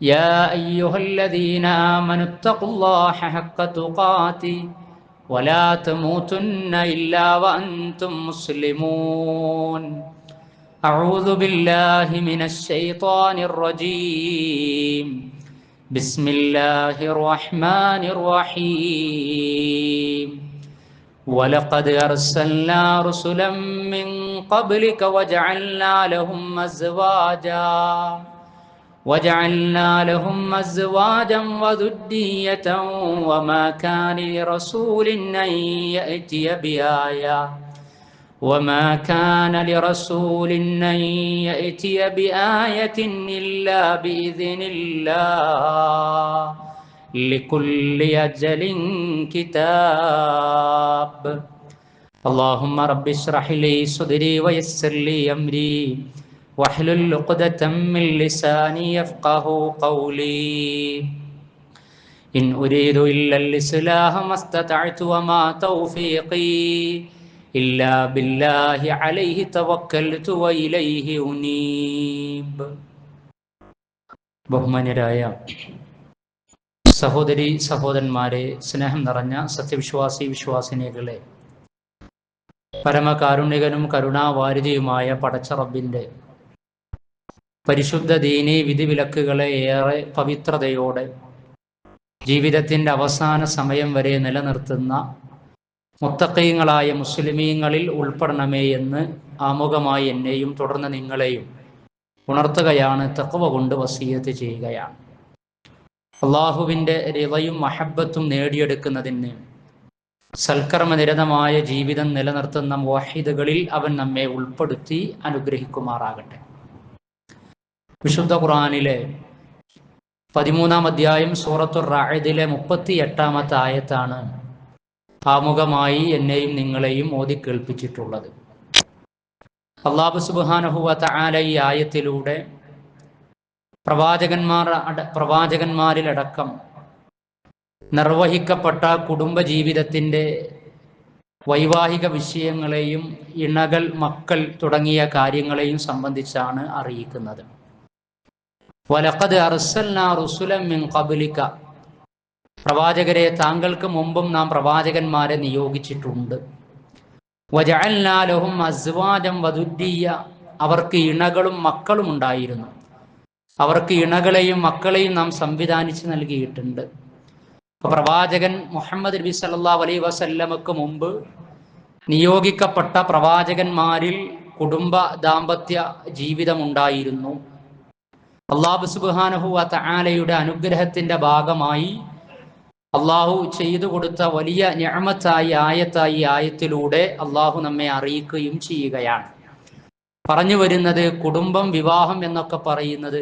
يا أيها الذين آمنوا اتقوا الله حق تقاته ولا تموتن إلا وأنتم مسلمون. أعوذ بالله من الشيطان الرجيم. بسم الله الرحمن الرحيم. ولقد أرسلنا رسلا من قبلك وجعلنا لهم أزواجا. وجعلنا لهم أزواجا وذرية وما كان لرسول أن يأتي بآية وما كان لرسول أن يأتي بآية إلا بإذن الله لكل أجل كتاب. اللهم رب اشرح لي صدري ويسر لي أمري. واحلل عقدة من لساني يفقه قولي إن أريد إلا الإصلاح ما استطعت وما توفيقي إلا بالله عليه توكلت وإليه أنيب ബഹുമാന്യരായ സഹോദരി സഹോദരന്മാരെ സ്നേഹം നിറഞ്ഞ സത്യവിശ്വാസി വിശ്വാസിനികളെ പരമകാരുണികനും കരുണാവാരിതിയുമായ പടച്ച റബ്ബിൻ്റെ പരിശുദ്ധ ദീനി വിധിവിലക്കുകളെ ഏറെ പവിത്രതയോടെ ജീവിതത്തിന്റെ അവസാന സമയം വരെ നിലനിർത്തുന്ന മുത്തക്കയങ്ങളായ മുസ്ലിമീങ്ങളിൽ ഉൾപ്പെടണമേ എന്ന് ആമുഖമായി എന്നെയും തുടർന്ന് നിങ്ങളെയും ഉണർത്തുകയാണ് തക്കവ കൊണ്ട് വസീയത്ത് ചെയ്യുകയാണ്. അള്ളാഹുവിന്റെ രവയും മഹബത്തും നേടിയെടുക്കുന്നതിന് സൽക്കർമ്മനിരതമായ ജീവിതം നിലനിർത്തുന്ന വാഹിദുകളിൽ അവൻ നമ്മെ ഉൾപ്പെടുത്തി അനുഗ്രഹിക്കുമാറാകട്ടെ. വിശുദ്ധ ഖുറാനിലെ പതിമൂന്നാം അധ്യായം സൂറത്തു റായദിലെ മുപ്പത്തി എട്ടാമത്തെ ആയത്താണ് ആമുഖമായി എന്നെയും നിങ്ങളെയും ഓതി കേൾപ്പിച്ചിട്ടുള്ളത്. അള്ളാഹു സുബാനഹുവ താല ഈ ആയത്തിലൂടെ പ്രവാചകന്മാർ പ്രവാചകന്മാരിലടക്കം നിർവഹിക്കപ്പെട്ട കുടുംബ ജീവിതത്തിന്റെ വൈവാഹിക വിഷയങ്ങളെയും ഇണകൾ മക്കൾ തുടങ്ങിയ കാര്യങ്ങളെയും സംബന്ധിച്ചാണ് അറിയിക്കുന്നത്. വലക്കത് അർസൽനാ മിൻ കബുലിക്ക പ്രവാചകരെ താങ്കൾക്ക് മുമ്പും നാം പ്രവാചകന്മാരെ നിയോഗിച്ചിട്ടുണ്ട്. വജഅൽനാലഹും അസ്വാജം വധുദ്ദീയ അവർക്ക് ഇണകളും മക്കളും ഉണ്ടായിരുന്നു. അവർക്ക് ഇണകളെയും മക്കളെയും നാം സംവിധാനിച്ച് നൽകിയിട്ടുണ്ട്. പ്രവാചകൻ മുഹമ്മദ് നബി സല്ലാ അലൈ വസല്ലമക്ക് മുമ്പ് നിയോഗിക്കപ്പെട്ട പ്രവാചകന്മാരിൽ കുടുംബ ദാമ്പത്യ ജീവിതമുണ്ടായിരുന്നു അള്ളാഹു സുബ്ഹാനഹു തആലയുടെ അനുഗ്രഹത്തിന്റെ ഭാഗമായി അള്ളാഹു ചെയ്തു കൊടുത്ത വലിയ ഞാമത്തായി ആയത്തായി ആയത്തിലൂടെ അള്ളാഹു നമ്മെ അറിയിക്കുകയും ചെയ്യുകയാണ്. പറഞ്ഞു വരുന്നത് കുടുംബം വിവാഹം എന്നൊക്കെ പറയുന്നത്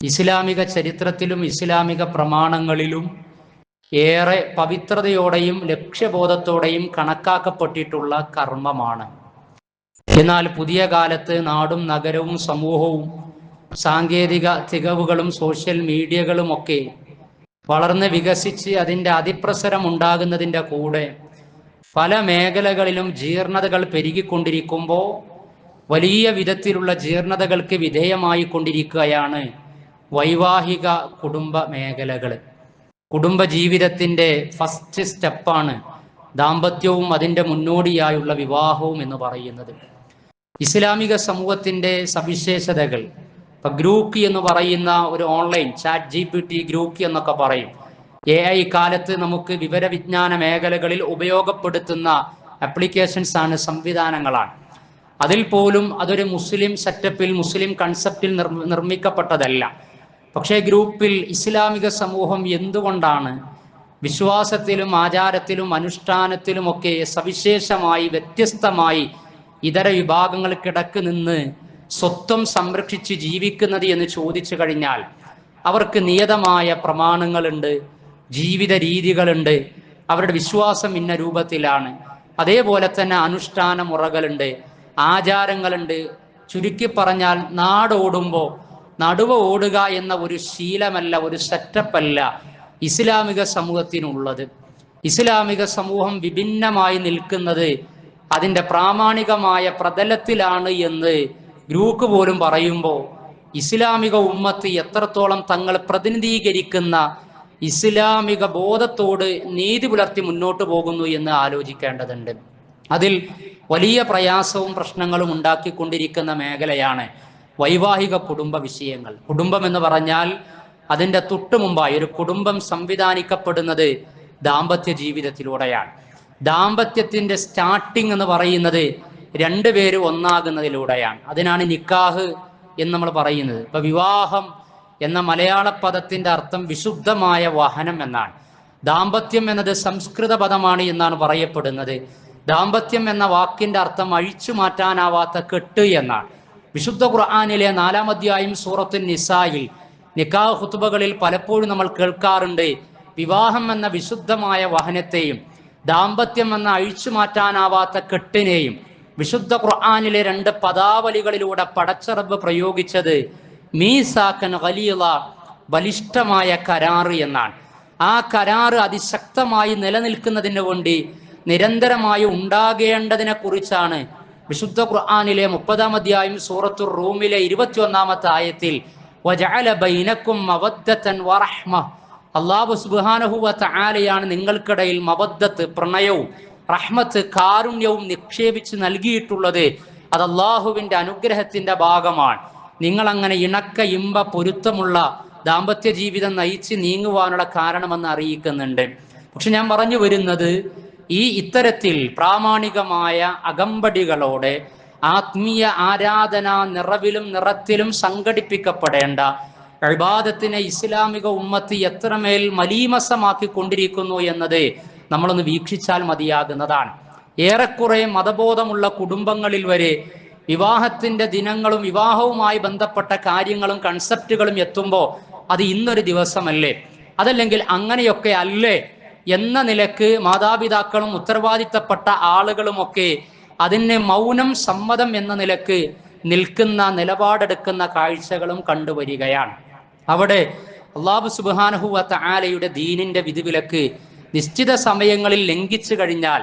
ഇസ്ലാമിക ചരിത്രത്തിലും ഇസ്ലാമിക പ്രമാണങ്ങളിലും ഏറെ പവിത്രതയോടെയും ലക്ഷ്യബോധത്തോടെയും കണക്കാക്കപ്പെട്ടിട്ടുള്ള കർമ്മമാണ്. എന്നാൽ പുതിയ കാലത്ത് നാടും നഗരവും സമൂഹവും സാങ്കേതിക തികവുകളും സോഷ്യൽ മീഡിയകളും ഒക്കെ വളർന്ന് വികസിച്ച് അതിന്റെ അതിപ്രസരം ഉണ്ടാകുന്നതിന്റെ കൂടെ പല മേഖലകളിലും ജീർണതകൾ പെരുകിക്കൊണ്ടിരിക്കുമ്പോൾ വലിയ വിധത്തിലുള്ള ജീർണതകൾക്ക് വിധേയമായി കൊണ്ടിരിക്കുകയാണ് വൈവാഹിക കുടുംബ മേഖലകൾ. കുടുംബ ജീവിതത്തിന്റെ ഫസ്റ്റ് സ്റ്റെപ്പാണ് ദാമ്പത്യവും അതിന്റെ മുന്നോടിയായുള്ള വിവാഹവും എന്ന് പറയുന്നത്. ഇസ്ലാമിക സമൂഹത്തിന്റെ സവിശേഷതകൾ ഇപ്പൊ ഗ്രൂക്കി എന്ന് പറയുന്ന ഒരു online chat G P T ഗ്രൂക്കി എന്നൊക്കെ പറയും. എ ഐ കാലത്ത് നമുക്ക് വിവരവിജ്ഞാന മേഖലകളിൽ ഉപയോഗപ്പെടുത്തുന്ന ആപ്ലിക്കേഷൻസ് ആണ് സംവിധാനങ്ങളാണ്. അതിൽ പോലും അതൊരു മുസ്ലിം സെറ്റപ്പിൽ മുസ്ലിം കൺസെപ്റ്റിൽ നിർമ്മിക്കപ്പെട്ടതല്ല. പക്ഷേ ഗ്രൂപ്പിൽ ഇസ്ലാമിക സമൂഹം എന്തുകൊണ്ടാണ് വിശ്വാസത്തിലും ആചാരത്തിലും അനുഷ്ഠാനത്തിലുമൊക്കെ സവിശേഷമായി വ്യത്യസ്തമായി ഇതര വിഭാഗങ്ങൾക്കിടക്ക് നിന്ന് സ്വത്വം സംരക്ഷിച്ച് ജീവിക്കുന്നത് എന്ന് ചോദിച്ചു കഴിഞ്ഞാൽ അവർക്ക് നിയതമായ പ്രമാണങ്ങളുണ്ട് ജീവിത രീതികളുണ്ട് അവരുടെ വിശ്വാസം ഇന്ന രൂപത്തിലാണ്. അതേപോലെ തന്നെ അനുഷ്ഠാന മുറകളുണ്ട് ആചാരങ്ങളുണ്ട്. ചുരുക്കി പറഞ്ഞാൽ നാടോടുമ്പോൾ നടുവ ഓടുക എന്ന ഒരു ശീലമല്ല ഒരു സെറ്റപ്പല്ല ഇസ്ലാമിക സമൂഹത്തിനുള്ളത്. ഇസ്ലാമിക സമൂഹം വിഭിന്നമായി നിൽക്കുന്നത് അതിന്റെ പ്രാമാണികമായ പ്രതലത്തിലാണ് എന്ന് ഗ്രൂക്ക് പോലും പറയുമ്പോൾ ഇസ്ലാമിക ഉമ്മത്ത് എത്രത്തോളം തങ്ങൾ പ്രതിനിധീകരിക്കുന്ന ഇസ്ലാമിക ബോധത്തോട് നീതി പുലർത്തി മുന്നോട്ട് പോകുന്നു എന്ന് ആലോചിക്കേണ്ടതുണ്ട്. അതിൽ വലിയ പ്രയാസവും പ്രശ്നങ്ങളും ഉണ്ടാക്കിക്കൊണ്ടിരിക്കുന്ന മേഖലയാണ് വൈവാഹിക കുടുംബ വിഷയങ്ങൾ. കുടുംബം എന്ന് പറഞ്ഞാൽ അതിന്റെ തൊട്ടു മുമ്പായി ഒരു കുടുംബം സംവിധാനിക്കപ്പെടുന്നത് ദാമ്പത്യ ജീവിതത്തിലൂടെയാണ്. ദാമ്പത്യത്തിന്റെ സ്റ്റാർട്ടിംഗ് എന്ന് പറയുന്നത് രണ്ടുപേര് ഒന്നാകുന്നതിലൂടെയാണ്. അതിനാണ് നിക്കാഹ് എന്ന് നമ്മൾ പറയുന്നത്. ഇപ്പൊ വിവാഹം എന്ന മലയാള പദത്തിന്റെ അർത്ഥം വിശുദ്ധമായ വാഹനം എന്നാണ്. ദാമ്പത്യം എന്നത് സംസ്കൃത പദമാണ് എന്നാണ് പറയപ്പെടുന്നത്. ദാമ്പത്യം എന്ന വാക്കിന്റെ അർത്ഥം അഴിച്ചു മാറ്റാനാവാത്ത കെട്ട് എന്നാണ്. വിശുദ്ധ ഖുർആാനിലെ നാലാം അധ്യായം സൂറത്തുൻ നിസായിൽ നിക്കാഹ് ഹുത്തുബകളിൽ പലപ്പോഴും നമ്മൾ കേൾക്കാറുണ്ട്. വിവാഹം എന്ന വിശുദ്ധമായ വാഹനത്തെയും ദാമ്പത്യം എന്ന അഴിച്ചു മാറ്റാനാവാത്ത കെട്ടിനെയും വിശുദ്ധ ഖുർആാനിലെ രണ്ട് പദാവലികളിലൂടെ പടച്ചറബ് പ്രയോഗിച്ചത് മീസാക്കൻ ഖലീല ബലിഷ്ഠമായ കരാറ് എന്നാണ്. ആ കരാറ് അതിശക്തമായി നിലനിൽക്കുന്നതിന് വേണ്ടി നിരന്തരമായി ഉണ്ടാകേണ്ടതിനെ കുറിച്ചാണ് വിശുദ്ധ ഖുർആാനിലെ മുപ്പതാം അധ്യായം സൂറത്തു റൂമിലെ ഇരുപത്തി ഒന്നാമത്തെ ആയത്തിൽ അള്ളാഹു സുബ്ഹാനഹു തആലയാണ് നിങ്ങൾക്കിടയിൽ മബദ്ധത്ത് പ്രണയവും റഹ്മത്ത് കാരുണ്യവും നിക്ഷേപിച്ച് നൽകിയിട്ടുള്ളത് അത് അള്ളാഹുവിന്റെ അനുഗ്രഹത്തിന്റെ ഭാഗമാണ്. നിങ്ങൾ അങ്ങനെ ഇണക്ക ഇമ്പ പൊരുത്തമുള്ള ദാമ്പത്യ ജീവിതം നയിച്ച് നീങ്ങുവാനുള്ള കാരണമെന്ന് അറിയിക്കുന്നുണ്ട്. പക്ഷെ ഞാൻ പറഞ്ഞു വരുന്നത് ഈ ഇത്തരത്തിൽ പ്രാമാണികമായ അകമ്പടികളോടെ ആത്മീയ ആരാധന നിറവിലും നിറത്തിലും സംഘടിപ്പിക്കപ്പെടേണ്ട ഇബാദത്തിനെ ഇസ്ലാമിക ഉമ്മത്ത് എത്രമേൽ മലീമസമാക്കി കൊണ്ടിരിക്കുന്നു എന്നത് നമ്മളൊന്ന് വീക്ഷിച്ചാൽ മതിയാകുന്നതാണ്. ഏറെക്കുറെ മതബോധമുള്ള കുടുംബങ്ങളിൽ വരെ വിവാഹത്തിന്റെ ദിനങ്ങളും വിവാഹവുമായി ബന്ധപ്പെട്ട കാര്യങ്ങളും കൺസെപ്റ്റുകളും എത്തുമ്പോൾ അത് ഇന്നൊരു ദിവസമല്ലേ? അതല്ലെങ്കിൽ അങ്ങനെയൊക്കെ അല്ലേ? എന്ന നിലയ്ക്ക് മാതാപിതാക്കളും ഉത്തരവാദിത്തപ്പെട്ട ആളുകളുമൊക്കെ അതിന് മൗനം സമ്മതം എന്ന നിലയ്ക്ക് നിൽക്കുന്ന നിലപാടെടുക്കുന്ന കാഴ്ചകളും കണ്ടുവരികയാണ്. അവിടെ അള്ളാഹു സുബാനഹുവത്ത ആലയുടെ ദീനിന്റെ വിധിവിലക്ക് നിശ്ചിത സമയങ്ങളിൽ ലംഘിച്ചു കഴിഞ്ഞാൽ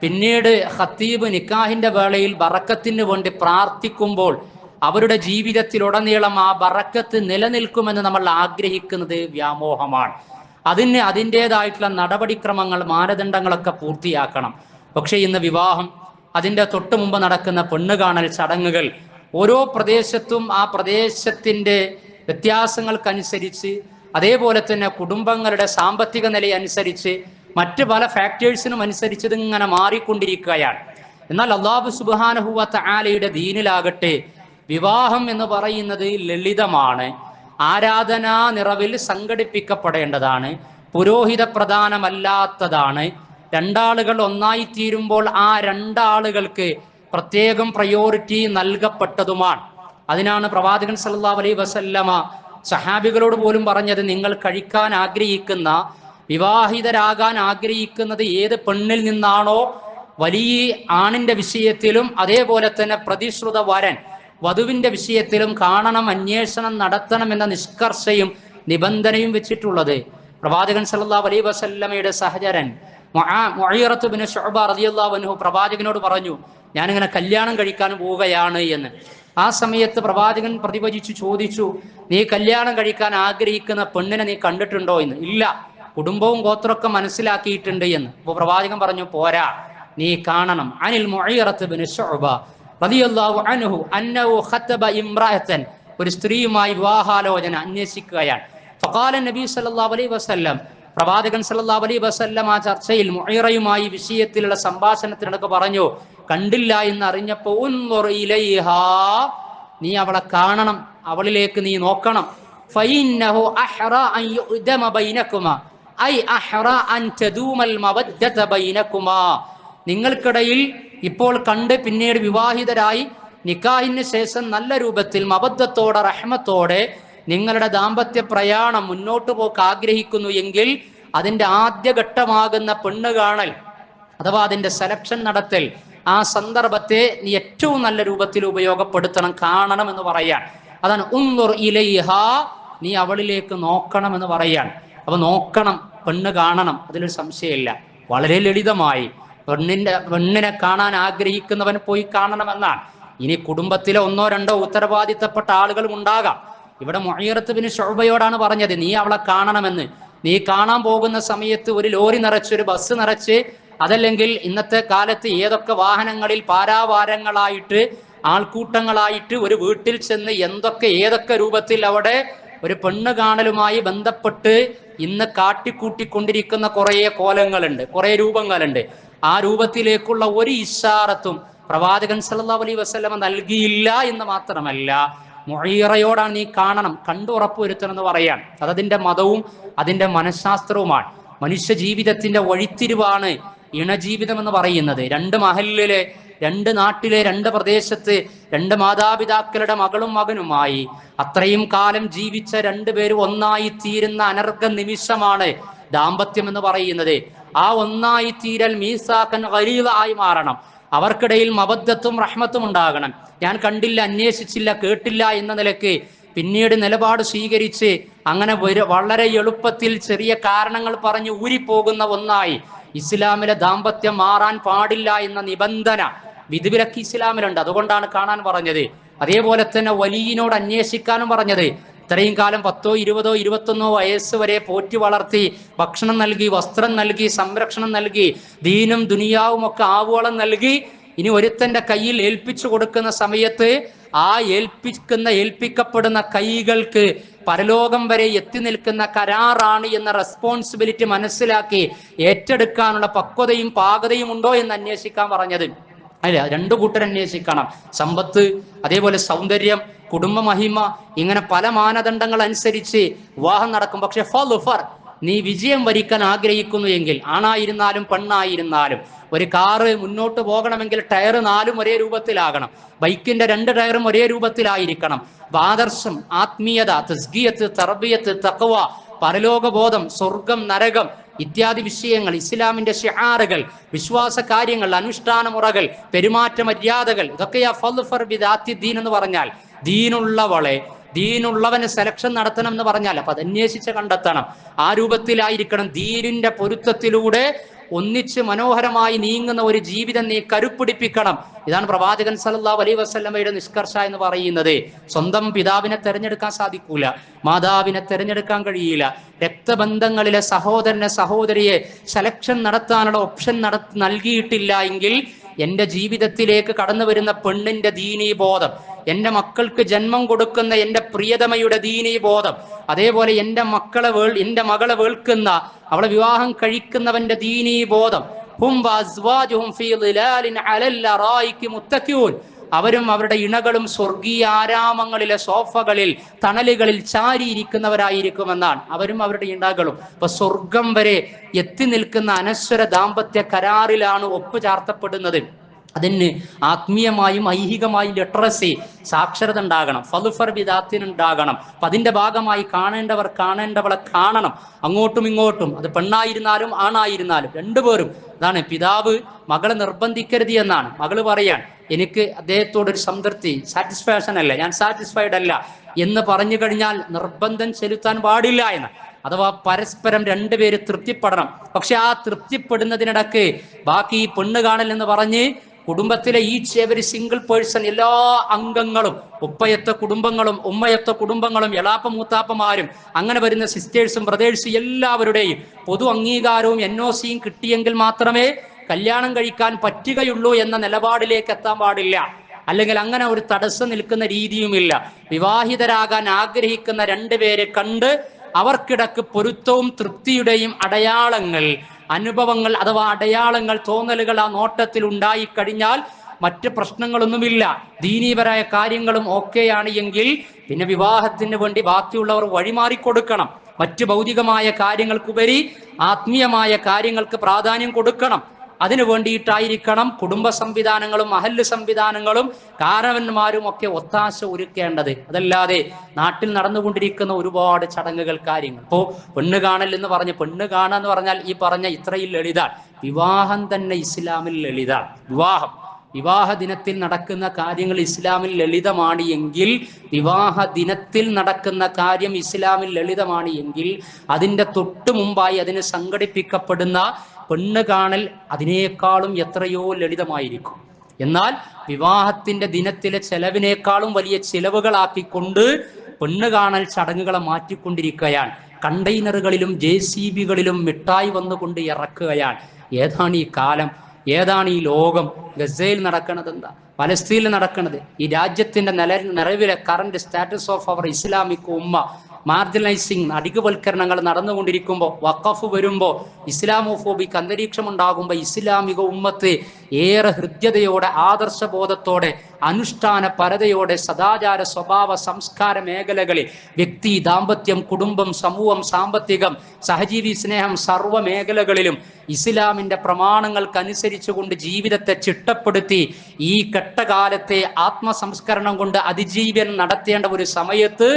പിന്നീട് ഖത്തീബ് നിക്കാഹിന്റെ വേളയിൽ ബറക്കത്തിന് വേണ്ടി പ്രാർത്ഥിക്കുമ്പോൾ അവരുടെ ജീവിതത്തിലുടനീളം ആ ബറക്കത്ത് നിലനിൽക്കുമെന്ന് നമ്മൾ ആഗ്രഹിക്കുന്നത് വ്യാമോഹമാണ്. അതിന് അതിന്റെതായിട്ടുള്ള നടപടിക്രമങ്ങൾ മാനദണ്ഡങ്ങളൊക്കെ പൂർത്തിയാക്കണം. പക്ഷേ ഇന്ന് വിവാഹം അതിന്റെ തൊട്ടു മുമ്പ് നടക്കുന്ന പെണ്ണ് കാണൽ ചടങ്ങുകൾ ഓരോ പ്രദേശത്തും ആ പ്രദേശത്തിന്റെ വ്യത്യാസങ്ങൾക്കനുസരിച്ച് അതേപോലെ തന്നെ കുടുംബങ്ങളുടെ സാമ്പത്തിക നിലയനുസരിച്ച് മറ്റ് പല ഫാക്ടേഴ്സിനും അനുസരിച്ച് ഇതിങ്ങനെ മാറിക്കൊണ്ടിരിക്കുകയാണ്. എന്നാൽ അള്ളാഹു സുബാനഹുവത്ത ആലയുടെ ദീനിലാകട്ടെ വിവാഹം എന്ന് പറയുന്നത് ലളിതമാണ്. ആരാധനാ നിറവിൽ സംഘടിപ്പിക്കപ്പെടേണ്ടതാണ്. പുരോഹിത പ്രധാനമല്ലാത്തതാണ്. രണ്ടാളുകൾ ഒന്നായി തീരുമ്പോൾ ആ രണ്ടാളുകൾക്ക് പ്രത്യേകം പ്രയോറിറ്റി നൽകപ്പെട്ടതുമാണ്. അതിനാണ് പ്രവാചകൻ സല്ലാ അലൈ വസല്ലമ സഹാബികളോട് പോലും പറഞ്ഞത് നിങ്ങൾ കഴിക്കാൻ ആഗ്രഹിക്കുന്ന വിവാഹിതരാകാൻ ആഗ്രഹിക്കുന്നത് ഏത് പെണ്ണിൽ നിന്നാണോ? വലിയ ആണിന്റെ വിഷയത്തിലും അതേപോലെ തന്നെ പ്രതിശ്രുത വരൻ വധുവിന്റെ വിഷയത്തിലും കാണണം അന്വേഷണം നടത്തണം എന്ന നിഷ്കർഷയും നിബന്ധനയും വെച്ചിട്ടുള്ളത്. പ്രവാചകൻ സല്ലാ അലൈഹി വസല്ലമയുടെ സഹചരൻ പ്രവാചകനോട് പറഞ്ഞു ഞാനിങ്ങനെ കല്യാണം കഴിക്കാൻ പോവുകയാണ് എന്ന്. ആ സമയത്ത് പ്രവാചകൻ പ്രതിഭജിച്ചു ചോദിച്ചു നീ കല്യാണം കഴിക്കാൻ ആഗ്രഹിക്കുന്ന പെണ്ണിനെ നീ കണ്ടിട്ടുണ്ടോ എന്ന്? ഇല്ല. കുടുംബവും ഗോത്രമൊക്കെ മനസ്സിലാക്കിയിട്ടുണ്ട് എന്ന്. അപ്പോൾ പ്രവാചകൻ പറഞ്ഞു പോരാ. നീ കാണണം. അനിൽ അൻഹു ഒരു സ്ത്രീയുമായി വിവാഹാലോചന അന്വേഷിക്കുകയാണ്. ഫഖാല നബി സല്ലല്ലാഹു അലൈഹി വസല്ലം പ്രവാചകൻ സല്ലല്ലാഹു അലൈഹി വസല്ലം ആ ചർച്ചയിൽ മുഈറയുമായി വിഷയത്തിലുള്ള സംഭാഷണത്തിനൊക്കെ പറഞ്ഞു കണ്ടില്ല എന്ന് അറിഞ്ഞപ്പോ നീ അവളെ കാണണം അവളിലേക്ക് നീ നോക്കണം. നിങ്ങൾക്കിടയിൽ ഇപ്പോൾ കണ്ട് പിന്നീട് വിവാഹിതരായി നിക്കാഹിന് ശേഷം നല്ല രൂപത്തിൽ മബദ്ധത്തോടെ റഹ്മത്തോടെ നിങ്ങളുടെ ദാമ്പത്യ പ്രയാണം മുന്നോട്ട് പോക്ക് ആഗ്രഹിക്കുന്നു എങ്കിൽ അതിന്റെ ആദ്യഘട്ടമാകുന്ന പെണ്ണ് കാണൽ അഥവാ അതിന്റെ സെലക്ഷൻ നടത്തൽ ആ സന്ദർഭത്തെ നീ ഏറ്റവും നല്ല രൂപത്തിൽ ഉപയോഗപ്പെടുത്തണം കാണണം എന്ന് പറയാൻ. അതാണ് ഉന്നുർ ഇലൈഹ നീ അവളിലേക്ക് നോക്കണം എന്ന് പറയാൻ. അപ്പൊ നോക്കണം പെണ്ണ് കാണണം അതിലൊരു സംശയമില്ല. വളരെ ലളിതമായി പെണ്ണിന്റെ പെണ്ണിനെ കാണാൻ ആഗ്രഹിക്കുന്നവൻ പോയി കാണണമെന്നാണ്. ഇനി കുടുംബത്തിലെ ഒന്നോ രണ്ടോ ഉത്തരവാദിത്തപ്പെട്ട ആളുകളും ഉണ്ടാകാം. ഇവിടെ മൊഹീറത്തുബിന് ഷൊബയോടാണ് പറഞ്ഞത് നീ അവളെ കാണണമെന്ന്. നീ കാണാൻ പോകുന്ന സമയത്ത് ഒരു ലോറി നിറച്ച് ഒരു ബസ് നിറച്ച് അതല്ലെങ്കിൽ ഇന്നത്തെ കാലത്ത് ഏതൊക്കെ വാഹനങ്ങളിൽ പാരാവാരങ്ങളായിട്ട് ആൾക്കൂട്ടങ്ങളായിട്ട് ഒരു വീട്ടിൽ ചെന്ന് എന്തൊക്കെ ഏതൊക്കെ രൂപത്തിൽ അവിടെ ഒരു പെണ്ണ് കാണലുമായി ബന്ധപ്പെട്ട് ഇന്ന് കാട്ടിക്കൂട്ടിക്കൊണ്ടിരിക്കുന്ന കുറേ കോലങ്ങളുണ്ട് കുറേ രൂപങ്ങളുണ്ട്. ആ രൂപത്തിലേക്കുള്ള ഒരു ഇഷാറത്തും പ്രവാചകൻ സല്ലല്ലാഹു അലൈഹി വസല്ലമ നൽകിയില്ല എന്ന് മാത്രമല്ല മൊഴീറയോടാണ് നീ കാണണം കണ്ടു ഉറപ്പുവരുത്തണം എന്ന് പറയാൻ. അതതിന്റെ മതവും അതിന്റെ മനഃശാസ്ത്രവുമാണ്. മനുഷ്യ ജീവിതത്തിന്റെ വഴിത്തിരിവാണ് ഇണജീവിതം എന്ന് പറയുന്നത്. രണ്ട് മഹലിലെ രണ്ട് നാട്ടിലെ രണ്ട് പ്രദേശത്ത് രണ്ട് മാതാപിതാക്കളുടെ മകളും മകനുമായി അത്രയും കാലം ജീവിച്ച രണ്ടുപേരും ഒന്നായി തീരുന്ന അനർഘ നിമിഷമാണ് ദാമ്പത്യം എന്ന് പറയുന്നത്. ആ ഒന്നായി തീരൽ മീസാക്കൻ വലിയതായി മാറണം. അവർക്കിടയിൽ മബദ്ധത്തും റഹ്മത്തും ഉണ്ടാകണം. ഞാൻ കണ്ടില്ല അന്വേഷിച്ചില്ല കേട്ടില്ല എന്ന നിലയ്ക്ക് പിന്നീട് നിലപാട് സ്വീകരിച്ച് അങ്ങനെ വളരെ എളുപ്പത്തിൽ ചെറിയ കാരണങ്ങൾ പറഞ്ഞ് ഊരിപ്പോകുന്ന ഒന്നായി ഇസ്ലാമിലെ ദാമ്പത്യം മാറാൻ പാടില്ല എന്ന നിബന്ധന വിധിവിലക്ക് ഇസ്ലാമിലുണ്ട്. അതുകൊണ്ടാണ് കാണാൻ പറഞ്ഞത്. അതേപോലെ തന്നെ വലിയനോട് അന്വേഷിക്കാനും പറഞ്ഞത്. ഇത്രയും കാലം പത്തോ ഇരുപതോ ഇരുപത്തൊന്നോ വയസ്സ് വരെ പോറ്റി വളർത്തി ഭക്ഷണം നൽകി വസ്ത്രം നൽകി സംരക്ഷണം നൽകി ദീനും ദുനിയാവും ഒക്കെ ആവോളം നൽകി ഇനി ഒരുത്തന്റെ കയ്യിൽ ഏൽപ്പിച്ചു കൊടുക്കുന്ന സമയത്ത് ആ ഏൽപ്പിക്കുന്ന ഏൽപ്പിക്കപ്പെടുന്ന കൈകൾക്ക് പരലോകം വരെ എത്തി നിൽക്കുന്ന കരാറാണ് എന്ന റെസ്പോൺസിബിലിറ്റി മനസ്സിലാക്കി ഏറ്റെടുക്കാനുള്ള പക്വതയും പാകതയും ഉണ്ടോ എന്ന് അന്വേഷിക്കാൻ പറഞ്ഞത്. അല്ല? രണ്ടു കൂട്ടർ അന്വേഷിക്കണം. സമ്പത്ത് അതേപോലെ സൗന്ദര്യം കുടുംബ മഹിമ ഇങ്ങനെ പല മാനദണ്ഡങ്ങൾ അനുസരിച്ച് വിവാഹം നടക്കും. പക്ഷെ ഫർ നീ വിജയം വരിക്കാൻ ആഗ്രഹിക്കുന്നു എങ്കിൽ ആണായിരുന്നാലും പെണ്ണായിരുന്നാലും ഒരു കാറ് മുന്നോട്ട് പോകണമെങ്കിൽ ടയർ നാലും ഒരേ രൂപത്തിലാകണം. ബൈക്കിന്റെ രണ്ട് ടയറും ഒരേ രൂപത്തിലായിരിക്കണം. ആദർശം ആത്മീയത തസ്ഗീയത്ത് തർബിയത്ത് തക്കവ പരലോകബോധം സ്വർഗം നരകം ഇത്യാദി വിഷയങ്ങൾ ഇസ്ലാമിന്റെ ഷിഹാറുകൾ വിശ്വാസ കാര്യങ്ങൾ അനുഷ്ഠാന മുറകൾ പെരുമാറ്റ മര്യാദകൾ ഇതൊക്കെയാ ഫൽഫർ ബിദാത്തി ദീൻ എന്ന് പറഞ്ഞാൽ. ദീനുള്ളവളെ ദീനുള്ളവന് സെലക്ഷൻ നടത്തണം എന്ന് പറഞ്ഞാൽ അപ്പൊ അത് അന്വേഷിച്ച് കണ്ടെത്തണം. ആ രൂപത്തിലായിരിക്കണം ദീനിന്റെ പൊരുത്തത്തിലൂടെ ഒന്നിച്ച് മനോഹരമായി നീങ്ങുന്ന ഒരു ജീവിതം നീ കരുപ്പിടിപ്പിക്കണം. ഇതാണ് പ്രവാചകൻ സല്ലല്ലാഹു അലൈ വസ്ലമയുടെ നിഷ്കർഷ എന്ന് പറയുന്നത്. സ്വന്തം പിതാവിനെ തെരഞ്ഞെടുക്കാൻ സാധിക്കൂല മാതാവിനെ തെരഞ്ഞെടുക്കാൻ കഴിയില്ല. രക്തബന്ധങ്ങളിലെ സഹോദരനെ സഹോദരിയെ സെലക്ഷൻ നടത്താനുള്ള ഓപ്ഷൻ നട നൽകിയിട്ടില്ല എങ്കിൽ എന്റെ ജീവിതത്തിലേക്ക് കടന്നു വരുന്ന പെണ്ണിന്റെ ദീനീ ബോധം എന്റെ മക്കൾക്ക് ജന്മം കൊടുക്കുന്ന എന്റെ പ്രിയതമയുടെ ദീനീ ബോധം അതേപോലെ എന്റെ മക്കളെ വേൾ എന്റെ മകളെ വേൾക്കുന്ന അവളെ വിവാഹം കഴിക്കുന്നവന്റെ ദീനീ ബോധം ഹും അവരും അവരുടെ ഇണകളും സ്വർഗീയ ആരാമങ്ങളിലെ സോഫകളിൽ തണലുകളിൽ ചാരിയിരിക്കുന്നവരായിരിക്കുമെന്നാണ്. അവരും അവരുടെ ഇണകളും. ഇപ്പൊ സ്വർഗം വരെ എത്തി നിൽക്കുന്ന അനശ്വര ദാമ്പത്യ കരാറിലാണ് ഒപ്പ് ചാർത്തപ്പെടുന്നത് അതിന് ആത്മീയമായും ഐഹികമായും ലിറ്ററസി സാക്ഷരത ഉണ്ടാകണം. ഫലുഫർ വിദാത്തിന് ഉണ്ടാകണം. അപ്പൊ അതിന്റെ ഭാഗമായി കാണേണ്ടവർ കാണേണ്ടവളെ കാണണം. അങ്ങോട്ടും ഇങ്ങോട്ടും. അത് പെണ്ണായിരുന്നാലും ആണായിരുന്നാലും രണ്ടുപേരും അതാണ് പിതാവ് മകളെ നിർബന്ധിക്കരുത് എന്നാണ്. മകൾ പറയാൻ എനിക്ക് അദ്ദേഹത്തോട് ഒരു സംതൃപ്തി സാറ്റിസ്ഫാക്ഷൻ അല്ല. ഞാൻ സാറ്റിസ്ഫൈഡ് അല്ല. എന്ന് പറഞ്ഞു കഴിഞ്ഞാൽ നിർബന്ധം ചെലുത്താൻ പാടില്ല എന്ന്. അഥവാ പരസ്പരം രണ്ടുപേര് തൃപ്തിപ്പെടണം. പക്ഷെ ആ തൃപ്തിപ്പെടുന്നതിനിടക്ക് ബാക്കി പെണ്ണ് കാണൽ എന്ന് പറഞ്ഞ് കുടുംബത്തിലെ ഈച്ച് എവരി സിംഗിൾ പേഴ്സൺ എല്ലാ അംഗങ്ങളും ഉപ്പയത്തെ കുടുംബങ്ങളും ഉമ്മയത്തെ കുടുംബങ്ങളും എളാപ്പ മൂത്താപ്പമാരും അങ്ങനെ വരുന്ന സിസ്റ്റേഴ്സും ബ്രദേഴ്സും എല്ലാവരുടെയും പൊതു അംഗീകാരവും എൻ ഒ സിയും കിട്ടിയെങ്കിൽ മാത്രമേ കല്യാണം കഴിക്കാൻ പറ്റുകയുള്ളൂ എന്ന നിലപാടിലേക്ക് എത്താൻ പാടില്ല. അല്ലെങ്കിൽ അങ്ങനെ ഒരു തടസ്സം നിൽക്കുന്ന രീതിയുമില്ല. വിവാഹിതരാകാൻ ആഗ്രഹിക്കുന്ന രണ്ടുപേരെ കണ്ട് അവർക്കിടക്ക് പൊരുത്തവും തൃപ്തിയുടെയും അടയാളങ്ങൾ അനുഭവങ്ങൾ അഥവാ അടയാളങ്ങൾ തോന്നലുകൾ ആ നോട്ടത്തിൽ ഉണ്ടായിക്കഴിഞ്ഞാൽ മറ്റ് പ്രശ്നങ്ങളൊന്നുമില്ല. ദീനീപരായ കാര്യങ്ങളും ഓക്കെയാണ് എങ്കിൽ പിന്നെ വിവാഹത്തിന് വേണ്ടി ബാക്കിയുള്ളവർ വഴിമാറി കൊടുക്കണം മറ്റ് ഭൗതികമായ കാര്യങ്ങൾക്കുപരി ആത്മീയമായ കാര്യങ്ങൾക്ക് പ്രാധാന്യം കൊടുക്കണം. അതിനു വേണ്ടിയിട്ടായിരിക്കണം കുടുംബ സംവിധാനങ്ങളും അഹല്ല് സംവിധാനങ്ങളും കാരവന്മാരും ഒക്കെ ഒത്താശ ഒരുക്കേണ്ടത്. അതല്ലാതെ നാട്ടിൽ നടന്നുകൊണ്ടിരിക്കുന്ന ഒരുപാട് ചടങ്ങുകൾ കാര്യങ്ങൾ. ഇപ്പോ പെണ്ണ് കാണൽ എന്ന് പറഞ്ഞ് പെണ്ണ് കാണുക എന്ന് പറഞ്ഞാൽ ഈ പറഞ്ഞ ഇത്രയും ലളിതാണ്. വിവാഹം തന്നെ ഇസ്ലാമിൽ ലളിതാണ്. വിവാഹം. വിവാഹ ദിനത്തിൽ നടക്കുന്ന കാര്യങ്ങൾ ഇസ്ലാമിൽ ലളിതമാണ് എങ്കിൽ വിവാഹ ദിനത്തിൽ നടക്കുന്ന കാര്യം ഇസ്ലാമിൽ ലളിതമാണ് എങ്കിൽ അതിന്റെ തൊട്ടു മുമ്പായി അതിന് സംഘടിപ്പിക്കപ്പെടുന്ന പെണ്ണ് കാണൽ അതിനേക്കാളും എത്രയോ ലളിതമായിരിക്കും. എന്നാൽ വിവാഹത്തിന്റെ ദിനത്തിലെ ചെലവിനേക്കാളും വലിയ ചിലവുകളാക്കിക്കൊണ്ട് പെണ്ണ് കാണൽ ചടങ്ങുകളെ മാറ്റിക്കൊണ്ടിരിക്കുകയാണ്. കണ്ടെയ്നറുകളിലും ജെ സി ബികളിലും മിഠായി വന്നുകൊണ്ട് ഇറക്കുകയാണ്. ഏതാണ് ഈ കാലം? ഏതാണ് ഈ ലോകം? ഗസയിൽ നടക്കുന്നത് എന്താ? പലസ്തീനിൽ നടക്കുന്നത് ഈ രാജ്യത്തിന്റെ നില നിറവിലെ current status of our Islamic ഉമ്മ മാർജിനലൈസിങ് അടികുവൽക്കരണങ്ങൾ നടന്നുകൊണ്ടിരിക്കുമ്പോൾ വഖഫ് വരുമ്പോൾ ഇസ്ലാമോഫോബിക് അന്തരീക്ഷം ഉണ്ടാകുമ്പോൾ ഇസ്ലാമിക ഉമ്മത്ത് ഏറെ ഹൃദ്യതയോടെ ആദർശബോധത്തോടെ അനുഷ്ഠാന പരതയോടെ സദാചാര സ്വഭാവ സംസ്കാര മേഖലകളിൽ വ്യക്തി ദാമ്പത്യം കുടുംബം സമൂഹം സാമ്പത്തികം സഹജീവി സ്നേഹം സർവ മേഖലകളിലും ഇസ്ലാമിന്റെ പ്രമാണങ്ങൾക്കനുസരിച്ചുകൊണ്ട് ജീവിതത്തെ ചിട്ടപ്പെടുത്തി ഈ ഘട്ടകാലത്തെ ആത്മസംസ്കരണം കൊണ്ട് അതിജീവൻ നടത്തേണ്ട ഒരു സമയത്ത്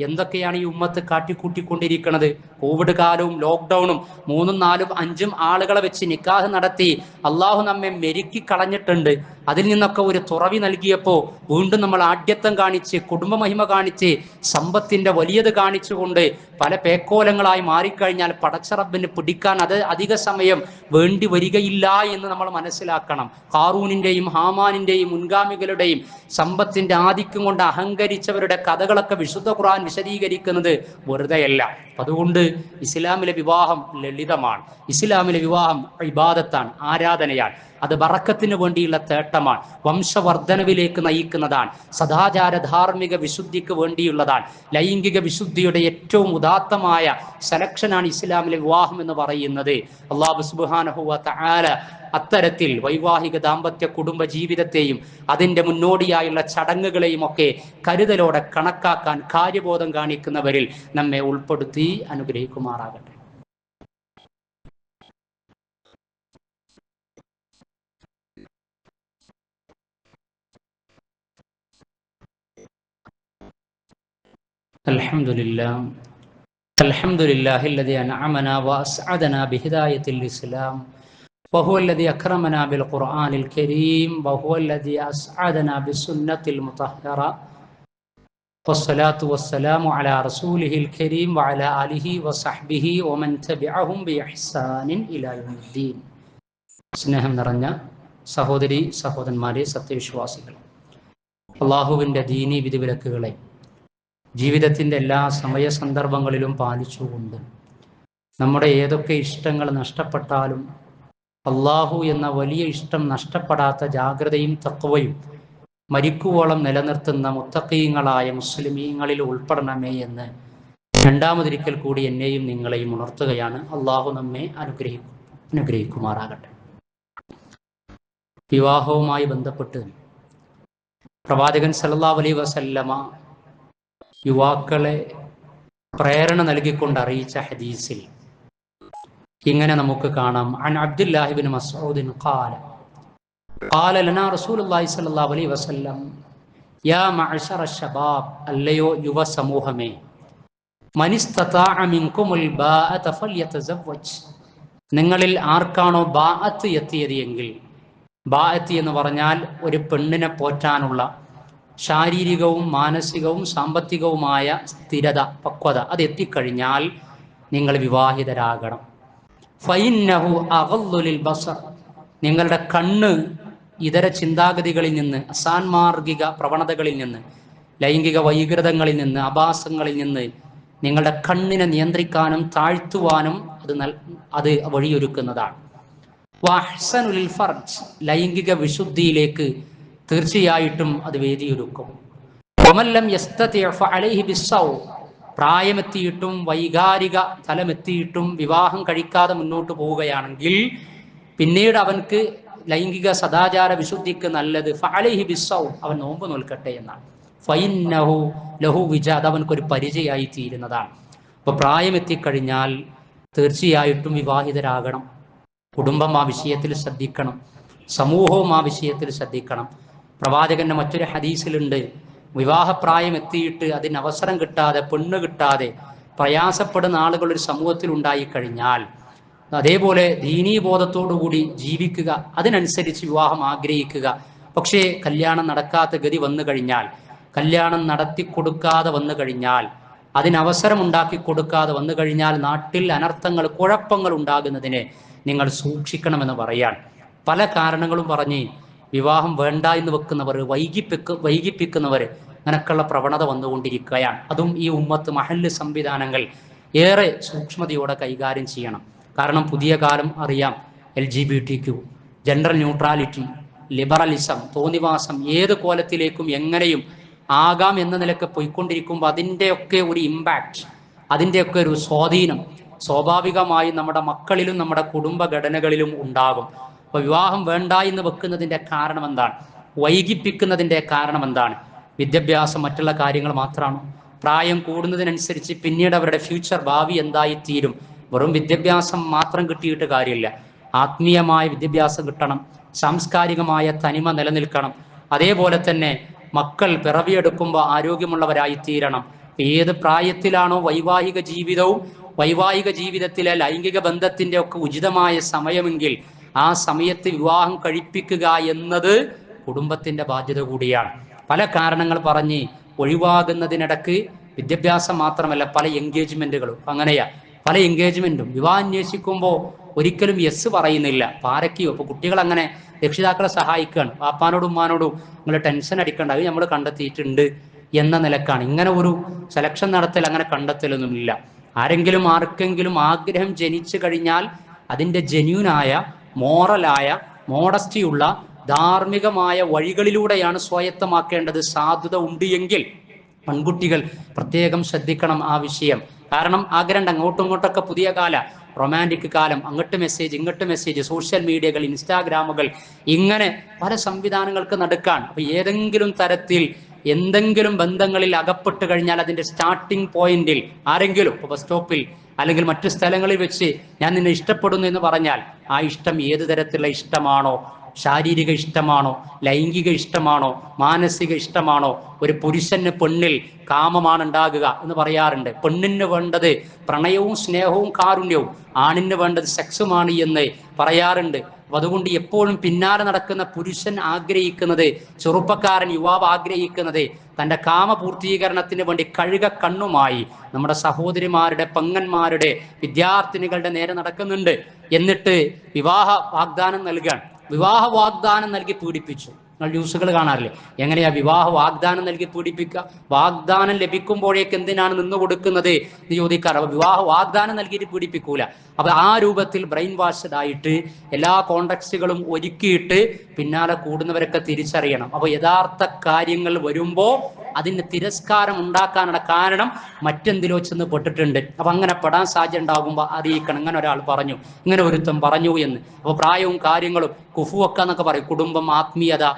എന്തൊക്കെയാണ് ഈ ഉമ്മത്ത് കാട്ടിക്കൂട്ടിക്കൊണ്ടിരിക്കുന്നത് കോവിഡ് കാലവും ലോക്ക്ഡൗണും മൂന്നും നാലും അഞ്ചും ആളുകളെ വെച്ച് നിക്കാഹ് നടത്തി അള്ളാഹു നമ്മെ മെരുക്കി കളഞ്ഞിട്ടുണ്ട്. അതിൽ നിന്നൊക്കെ ഒരു തുറവി നൽകിയപ്പോൾ വീണ്ടും നമ്മൾ ആഢ്യത്വം കാണിച്ച് കുടുംബമഹിമ കാണിച്ച് സമ്പത്തിന്റെ വലിയത് കാണിച്ചുകൊണ്ട് പല പേക്കോലങ്ങളായി മാറിക്കഴിഞ്ഞാൽ പടച്ചറബിന് പിടിക്കാൻ അത് അധിക സമയം വേണ്ടി വരികയില്ല എന്ന് നമ്മൾ മനസ്സിലാക്കണം. കാറൂനിന്റെയും ഹാമാനിന്റെയും മുൻഗാമികളുടെയും സമ്പത്തിന്റെ ആധിക്യം കൊണ്ട് അഹങ്കരിച്ചവരുടെ കഥകളൊക്കെ വിശുദ്ധ ഖുർആൻ വിശദീകരിക്കുന്നത് വെറുതെയല്ല. അതുകൊണ്ട് ഇസ്ലാമിലെ വിവാഹം ലളിതമാണ്. ഇസ്ലാമിലെ വിവാഹം ഇബാദത്താണ് ആരാധനയാണ്. അത് ബറക്കത്തിന് വേണ്ടിയുള്ള തേട്ടമാണ്. വംശവർദ്ധനവിലേക്ക് നയിക്കുന്നതാണ്. സദാചാര ധാർമ്മിക വിശുദ്ധിക്ക് വേണ്ടിയുള്ളതാണ്. ലൈംഗിക വിശുദ്ധിയുടെ ഏറ്റവും ഉദാത്തമായ സെലക്ഷനാണ് ഇസ്ലാമിലെ വിവാഹം എന്ന് പറയുന്നത്. അള്ളാഹു സുബാനഹുവ അത്തരത്തിൽ വൈവാഹിക ദാമ്പത്യ കുടുംബ ജീവിതത്തെയും അതിന്റെ മുന്നോടിയായുള്ള ചടങ്ങുകളെയും ഒക്കെ കരുതലോടെ കണക്കാക്കാൻ കാര്യബോധം കാണിക്കുന്നവരിൽ നമ്മെ ഉൾപ്പെടുത്തി അനുഗ്രഹിക്കുമാറാകട്ടെ. الحمد لله الحمد لله الذي أنعمنا وأسعدنا بهداية الإسلام وهو الذي أكرمنا بالقرآن الكريم وهو الذي أسعدنا بالسنة المطهرة والصلاة والسلام على رسوله الكريم وعلى آله وصحبه ومن تبعهم بإحسان إلى يوم الدين സ്നേഹം നിറഞ്ഞ സഹോദരി സഹോദരന്മാരെ സത്യവിശ്വാസികൾ അള്ളാഹുവിൻ്റെ ദീനി വിധിവിലക്കുകളെ ജീവിതത്തിന്റെ എല്ലാ സമയ സന്ദർഭങ്ങളിലും പാലിച്ചുകൊണ്ട് നമ്മുടെ ഏതൊക്കെ ഇഷ്ടങ്ങൾ നഷ്ടപ്പെട്ടാലും അള്ളാഹു എന്ന വലിയ ഇഷ്ടം നഷ്ടപ്പെടാത്ത ജാഗ്രതയും തത്വയും മരിക്കുവോളം നിലനിർത്തുന്ന മുത്തക്കീങ്ങളായ മുസ്ലിമീങ്ങളിൽ ഉൾപ്പെടണമേ എന്ന് രണ്ടാമതൊരിക്കൽ കൂടി എന്നെയും നിങ്ങളെയും ഉണർത്തുകയാണ്. അള്ളാഹു നമ്മെ അനുഗ്രഹിക്കും അനുഗ്രഹിക്കുമാറാകട്ടെ. വിവാഹവുമായി ബന്ധപ്പെട്ട് പ്രവാചകൻ സല്ലാ അലൈഹി വസല്ലമ യുവാക്കളെ പ്രേരണ നൽകിക്കൊണ്ട് അറിയിച്ച ഹദീസിൽ ഇങ്ങനെ നമുക്ക് കാണാം അൻ അബ്ദുല്ലാഹിബിൻ മസ്ഊദിൻ ഖാല قال لنا رسول الله صلى الله عليه وسلم يا معشر الشباب അല്ലയോ യുവ സമൂഹമേ من استطاع منكم الباءة فليتزوج നിങ്ങളിൽ ആർക്കാണോ ബാഅത്ത് എത്തിയത് എങ്കിൽ ബാഅത്ത് എന്ന് പറഞ്ഞാൽ ഒരു പെണ്ണിനെ പോറ്റാനുള്ള ശാരീരികവും മാനസികവും സാമ്പത്തികവുമായ സ്ഥിരത പക്വത അത് എത്തിക്കഴിഞ്ഞാൽ നിങ്ങൾ വിവാഹിതരാകണം. ഫൈന്നഹു അകല്ലുലിൽ ബസർ. നിങ്ങളുടെ കണ്ണ് ഇതര ചിന്താഗതികളിൽ നിന്ന് അസാൻമാർഗിക പ്രവണതകളിൽ നിന്ന് ലൈംഗിക വൈകൃതങ്ങളിൽ നിന്ന് അഭാസങ്ങളിൽ നിന്ന് നിങ്ങളുടെ കണ്ണിനെ നിയന്ത്രിക്കാനും താഴ്ത്തുവാനും അത് നൽ അത് വഴിയൊരുക്കുന്നതാണ്. ഫർജ്. ലൈംഗിക വിശുദ്ധിയിലേക്ക് തീർച്ചയായിട്ടും അത് വേദിയൊരുക്കും. ഒമല്ലം പ്രായമെത്തിയിട്ടും വൈകാരിക തലമെത്തിയിട്ടും വിവാഹം കഴിക്കാതെ മുന്നോട്ട് പോവുകയാണെങ്കിൽ പിന്നീട് അവൻക്ക് ലൈംഗിക സദാചാര വിശുദ്ധിക്ക് നല്ലത് ഫഅലൈഹി ബിസൗ അവൻ നോമ്പ് നോൽക്കട്ടെ എന്നാണ്. ഫൈന്നഹു ലഹു വിജ. അത് അവൻക്കൊരു പരിചയമായി തീരുന്നതാണ്. അപ്പൊ പ്രായമെത്തിക്കഴിഞ്ഞാൽ തീർച്ചയായിട്ടും വിവാഹിതരാകണം. കുടുംബം ആ വിഷയത്തിൽ ശ്രദ്ധിക്കണം. സമൂഹവും ആ വിഷയത്തിൽ ശ്രദ്ധിക്കണം. പ്രവാചകന്റെ മറ്റൊരു ഹദീസിലുണ്ട്. വിവാഹപ്രായം എത്തിയിട്ട് അതിന് അവസരം കിട്ടാതെ പെണ്ണ് കിട്ടാതെ പ്രയാസപ്പെടുന്ന ആളുകൾ ഒരു സമൂഹത്തിൽ ഉണ്ടായി കഴിഞ്ഞാൽ അതേപോലെ ദീനീബോധത്തോടുകൂടി ജീവിക്കുക അതിനനുസരിച്ച് വിവാഹം ആഗ്രഹിക്കുക. പക്ഷേ കല്യാണം നടക്കാത്ത ഗതി വന്നു കഴിഞ്ഞാൽ കല്യാണം നടത്തി കൊടുക്കാതെ വന്നു കഴിഞ്ഞാൽ അതിനവസരം ഉണ്ടാക്കി കൊടുക്കാതെ വന്നു കഴിഞ്ഞാൽ നാട്ടിൽ അനർത്ഥങ്ങൾ കുഴപ്പങ്ങൾ ഉണ്ടാകുന്നതിനെ നിങ്ങൾ സൂക്ഷിക്കണമെന്ന് പറയാൻ പല കാരണങ്ങളും പറഞ്ഞ് വിവാഹം വേണ്ട എന്ന് വെക്കുന്നവർ വൈകിപ്പിക്ക വൈകിപ്പിക്കുന്നവർ അങ്ങനെയൊക്കെയുള്ള പ്രവണത വന്നുകൊണ്ടിരിക്കുകയാണ്. അതും ഈ ഉമ്മത്ത് മഹല്ല് സംവിധാനങ്ങൾ ഏറെ സൂക്ഷ്മതയോടെ കൈകാര്യം ചെയ്യണം. കാരണം പുതിയ കാലം അറിയാം L G B T Q gender neutrality liberalism തോന്നിവാസം ഏത് കോലത്തിലേക്കും എങ്ങനെയും ആകാം എന്ന നിലയ്ക്ക് പോയിക്കൊണ്ടിരിക്കുമ്പോൾ അതിന്റെയൊക്കെ ഒരു ഇമ്പാക്റ്റ് അതിന്റെയൊക്കെ ഒരു സ്വാധീനം സ്വാഭാവികമായും നമ്മുടെ മക്കളിലും നമ്മുടെ കുടുംബഘടനകളിലും ഉണ്ടാകും. അപ്പൊ വിവാഹം വേണ്ട എന്ന് വെക്കുന്നതിന്റെ കാരണം എന്താണ്? വൈകിപ്പിക്കുന്നതിന്റെ കാരണം എന്താണ്? വിദ്യാഭ്യാസം മറ്റുള്ള കാര്യങ്ങൾ മാത്രമാണ്? പ്രായം കൂടുന്നതിനനുസരിച്ച് പിന്നീട് അവരുടെ ഫ്യൂച്ചർ ഭാവി എന്തായി തീരും വെറും വിദ്യാഭ്യാസം മാത്രം കിട്ടിയിട്ട് കാര്യമില്ല. ആത്മീയമായ വിദ്യാഭ്യാസം കിട്ടണം. സാംസ്കാരികമായ തനിമ നിലനിൽക്കണം. അതേപോലെ തന്നെ മക്കൾ പിറവിയെടുക്കുമ്പോൾ ആരോഗ്യമുള്ളവരായി തീരണം ഏത് പ്രായത്തിലാണോ വൈവാഹിക ജീവിതവും വൈവാഹിക ജീവിതത്തിലെ ലൈംഗിക ബന്ധത്തിന്റെ ഒക്കെ ഉചിതമായ സമയമെങ്കിൽ ആ സമയത്ത് വിവാഹം കഴിപ്പിക്കുക എന്നത് കുടുംബത്തിന്റെ ബാധ്യത കൂടിയാണ്. പല കാരണങ്ങൾ പറഞ്ഞ് ഒഴിവാകുന്നതിനിടക്ക് വിദ്യാഭ്യാസം മാത്രമല്ല പല എൻഗേജ്മെന്റുകളും അങ്ങനെയാ. പല എൻഗേജ്മെന്റും. വിവാഹം അന്വേഷിക്കുമ്പോൾ ഒരിക്കലും യെസ് പറയുന്നില്ല. പാരക്കിയോ? അപ്പൊ കുട്ടികൾ അങ്ങനെ രക്ഷിതാക്കളെ സഹായിക്കുകയാണ് പാപ്പാനോടും ഉമ്മാനോടും നിങ്ങൾ ടെൻഷൻ അടിക്കേണ്ട. അത് നമ്മൾ കണ്ടെത്തിയിട്ടുണ്ട് എന്ന നിലക്കാണ്. ഇങ്ങനെ ഒരു സെലക്ഷൻ നടത്തൽ അങ്ങനെ കണ്ടെത്തലൊന്നുമില്ല. ആരെങ്കിലും ആർക്കെങ്കിലും ആഗ്രഹം ജനിച്ചു കഴിഞ്ഞാൽ അതിന്റെ ജെന്യൂനായ മോറലായ മോഡസ്റ്റിയുള്ള ധാർമ്മികമായ വഴികളിലൂടെയാണ് സ്വായത്തമാക്കേണ്ടത് സാധുത ഉണ്ട് എങ്കിൽ പെൺകുട്ടികൾ പ്രത്യേകം ശ്രദ്ധിക്കണം ആ വിഷയം. കാരണം ആഗ്രഹം അങ്ങോട്ടും ഇങ്ങോട്ടൊക്കെ പുതിയ കാല റൊമാന്റിക് കാലം അങ്ങോട്ട് മെസ്സേജ് ഇങ്ങോട്ട് മെസ്സേജ് സോഷ്യൽ മീഡിയകൾ ഇൻസ്റ്റാഗ്രാമുകൾ ഇങ്ങനെ പല സംവിധാനങ്ങൾക്ക് നടക്കാൻ. അപ്പൊ ഏതെങ്കിലും തരത്തിൽ എന്തെങ്കിലും ബന്ധങ്ങളിൽ അകപ്പെട്ട് കഴിഞ്ഞാൽ അതിന്റെ സ്റ്റാർട്ടിംഗ് പോയിന്റിൽ ആരെങ്കിലും ഇപ്പൊ ബസ് സ്റ്റോപ്പിൽ അല്ലെങ്കിൽ മറ്റു സ്ഥലങ്ങളിൽ വെച്ച് ഞാൻ നിന്നെ ഇഷ്ടപ്പെടുന്നു എന്ന് പറഞ്ഞാൽ ആ ഇഷ്ടം ഏത് തരത്തിലുള്ള ഇഷ്ടമാണോ ശാരീരിക ഇഷ്ടമാണോ ലൈംഗിക ഇഷ്ടമാണോ മാനസിക ഇഷ്ടമാണോ ഒരു പുരുഷന് പെണ്ണിൽ കാമമാണ് ഉണ്ടാകുക എന്ന് പറയാറുണ്ട്. പെണ്ണിന് വേണ്ടത് പ്രണയവും സ്നേഹവും കാരുണ്യവും ആണിന് വേണ്ടത് സെക്സുമാണ് എന്ന് പറയാറുണ്ട്. അപ്പൊ അതുകൊണ്ട് എപ്പോഴും പിന്നാലെ നടക്കുന്ന പുരുഷൻ ആഗ്രഹിക്കുന്നത് ചെറുപ്പക്കാരൻ യുവാവ് ആഗ്രഹിക്കുന്നത് തന്റെ കാമ പൂർത്തീകരണത്തിന് വേണ്ടി കഴുക കണ്ണുമായി നമ്മുടെ സഹോദരിമാരുടെ പെങ്ങന്മാരുടെ വിദ്യാർത്ഥിനികളുടെ നേരെ നടക്കുന്നുണ്ട്. എന്നിട്ട് വിവാഹ വാഗ്ദാനം നൽകാൻ വിവാഹ വാഗ്ദാനം നൽകി പീഡിപ്പിച്ചു. നിങ്ങൾ ന്യൂസുകൾ കാണാറില്ലേ? എങ്ങനെയാ വിവാഹ വാഗ്ദാനം നൽകി പീഡിപ്പിക്കുക വാഗ്ദാനം ലഭിക്കുമ്പോഴേക്ക് എന്തിനാണ് നിന്ന് കൊടുക്കുന്നത്? എന്ന് ചോദിക്കാറ്. അപ്പൊ വിവാഹ വാഗ്ദാനം നൽകിയിട്ട് പീഡിപ്പിക്കൂല. അപ്പൊ ആ രൂപത്തിൽ ബ്രെയിൻ വാഷഡ് ആയിട്ട് എല്ലാ കോണ്ടക്സ്റ്റുകളും ഒരുക്കിയിട്ട് പിന്നാലെ കൂടുന്നവരൊക്കെ തിരിച്ചറിയണം. അപ്പൊ യഥാർത്ഥ കാര്യങ്ങൾ വരുമ്പോ അതിന് തിരസ്കാരം ഉണ്ടാക്കാനുള്ള കാരണം മറ്റെന്തിലോ ചെന്ന് പെട്ടിട്ടുണ്ട്. അപ്പൊ അങ്ങനെ പെടാൻ സാധ്യത ഉണ്ടാകുമ്പോൾ അറിയിക്കണം. ഇങ്ങനെ ഒരാൾ പറഞ്ഞു. ഇങ്ങനെ ഒരുത്തം പറഞ്ഞു എന്ന്. അപ്പൊ പ്രായവും കാര്യങ്ങളും കുഫുവൊക്കെ എന്നൊക്കെ പറയും. കുടുംബം ആത്മീയത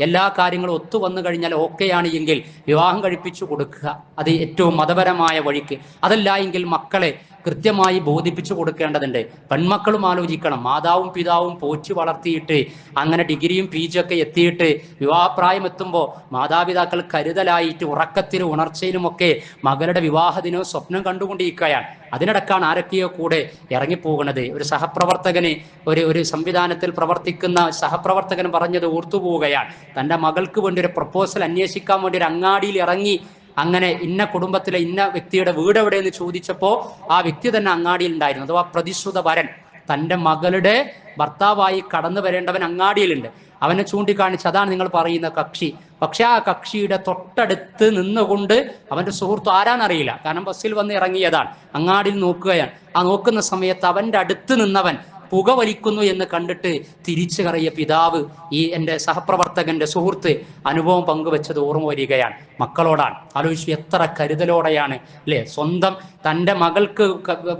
എല്ലാ കാര്യങ്ങളും ഒത്തു വന്നു കഴിഞ്ഞാൽ ഓക്കെയാണ് എങ്കിൽ വിവാഹം കഴിപ്പിച്ചു കൊടുക്കുക. അത് ഏറ്റവും മതപരമായ വഴിക്ക്. അതല്ല എങ്കിൽ മക്കളെ കൃത്യമായി ബോധിപ്പിച്ചു കൊടുക്കേണ്ടതുണ്ട്. പെൺമക്കളും ആലോചിക്കണം. മാതാവും പിതാവും പോറ്റി വളർത്തിയിട്ട് അങ്ങനെ ഡിഗ്രിയും പി ഒക്കെ എത്തിയിട്ട് വിവാഹപ്രായം എത്തുമ്പോൾ മാതാപിതാക്കൾ കരുതലായിട്ട് ഉറക്കത്തിലും ഉണർച്ചയിലുമൊക്കെ മകളുടെ വിവാഹത്തിനോ സ്വപ്നം കണ്ടുകൊണ്ടിരിക്കുകയാണ്. അതിനിടക്കാണ് ആരൊക്കെയോ കൂടെ ഇറങ്ങിപ്പോകുന്നത് ഒരു സഹപ്രവർത്തകന് ഒരു ഒരു സംവിധാനത്തിൽ പ്രവർത്തിക്കുന്ന സഹപ്രവർത്തകൻ പറഞ്ഞത് ഓർത്തുപോവുകയാണ്. തന്റെ മകൾക്ക് വേണ്ടി ഒരു പ്രപ്പോസൽ അന്വേഷിക്കാൻ വേണ്ടി ഒരു അങ്ങാടിയിൽ ഇറങ്ങി അങ്ങനെ ഇന്ന കുടുംബത്തിലെ ഇന്ന വ്യക്തിയുടെ വീട് എവിടെയെന്ന് ചോദിച്ചപ്പോൾ ആ വ്യക്തി തന്നെ അങ്ങാടിയിൽ ഉണ്ടായിരുന്നു അഥവാ പ്രതിശ്രുത വരൻ തന്റെ മകളുടെ ഭർത്താവായി കടന്നു വരേണ്ടവൻ അങ്ങാടിയിലുണ്ട്. അവനെ ചൂണ്ടിക്കാണിച്ച് അതാണ് നിങ്ങൾ പറയുന്ന കക്ഷി. പക്ഷെ ആ കക്ഷിയുടെ തൊട്ടടുത്ത് നിന്നുകൊണ്ട് അവന്റെ സുഹൃത്ത് ആരാന്നറിയില്ല. കാരണം ബസ്സിൽ വന്ന് ഇറങ്ങിയതാണ്. അങ്ങാടിയിൽ നോക്കുകയാണ്. ആ നോക്കുന്ന സമയത്ത് അവന്റെ അടുത്ത് നിന്നവൻ പുക വലിക്കുന്നു എന്ന് കണ്ടിട്ട് തിരിച്ചു കറിയ പിതാവ് ഈ എന്റെ സഹപ്രവർത്തകന്റെ സുഹൃത്ത് അനുഭവം പങ്കുവെച്ചത് ഓർമ്മ വരികയാണ്. മക്കളോടാണ്. ആലോചിച്ചു എത്ര കരുതലോടെയാണ് അല്ലെ? സ്വന്തം തന്റെ മകൾക്ക്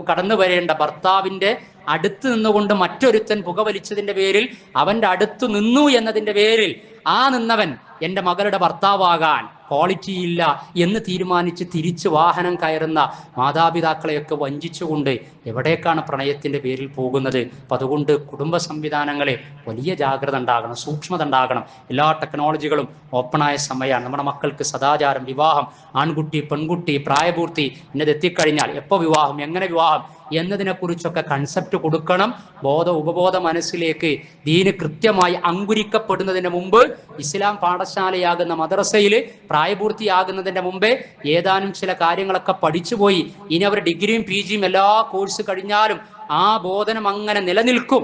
കടന്നു വരേണ്ട ഭർത്താവിന്റെ അടുത്ത് നിന്നുകൊണ്ട് മറ്റൊരുത്തൻ പുകവലിച്ചതിന്റെ പേരിൽ അവന്റെ അടുത്ത് നിന്നു എന്നതിന്റെ പേരിൽ ആ നിന്നവൻ എന്റെ മകളുടെ ഭർത്താവാകാൻ ക്വാളിറ്റി ഇല്ല എന്ന് തീരുമാനിച്ച് തിരിച്ച് വാഹനം കയറുന്ന മാതാപിതാക്കളെയൊക്കെ വഞ്ചിച്ചുകൊണ്ട് എവിടേക്കാണ് പ്രണയത്തിന്റെ പേരിൽ പോകുന്നത്? അപ്പം അതുകൊണ്ട് കുടുംബ സംവിധാനങ്ങളെ വലിയ ജാഗ്രത ഉണ്ടാകണം സൂക്ഷ്മത ഉണ്ടാകണം. എല്ലാ ടെക്നോളജികളും ഓപ്പണായ സമയമാണ്. നമ്മുടെ മക്കൾക്ക് സദാചാരം വിവാഹം ആൺകുട്ടി പെൺകുട്ടി പ്രായപൂർത്തി ഇന്നത് എത്തിക്കഴിഞ്ഞാൽ എപ്പോൾ വിവാഹം എങ്ങനെ വിവാഹം? എന്നതിനെക്കുറിച്ചൊക്കെ കൺസെപ്റ്റ് കൊടുക്കണം. ബോധ ഉപബോധ മനസ്സിലേക്ക് ദീന് കൃത്യമായി അങ്കുരിക്കപ്പെടുന്നതിന് മുമ്പ് ഇസ്ലാം പാഠശാലയാകുന്ന മദ്രസയിൽ പ്രായപൂർത്തിയാകുന്നതിന്റെ മുമ്പേ ഏതാനും ചില കാര്യങ്ങളൊക്കെ പഠിച്ചുപോയി. ഇനി അവർ ഡിഗ്രിയും പി ജിയും എല്ലാ കോഴ്സ് കഴിഞ്ഞാലും ആ ബോധനം അങ്ങനെ നിലനിൽക്കും.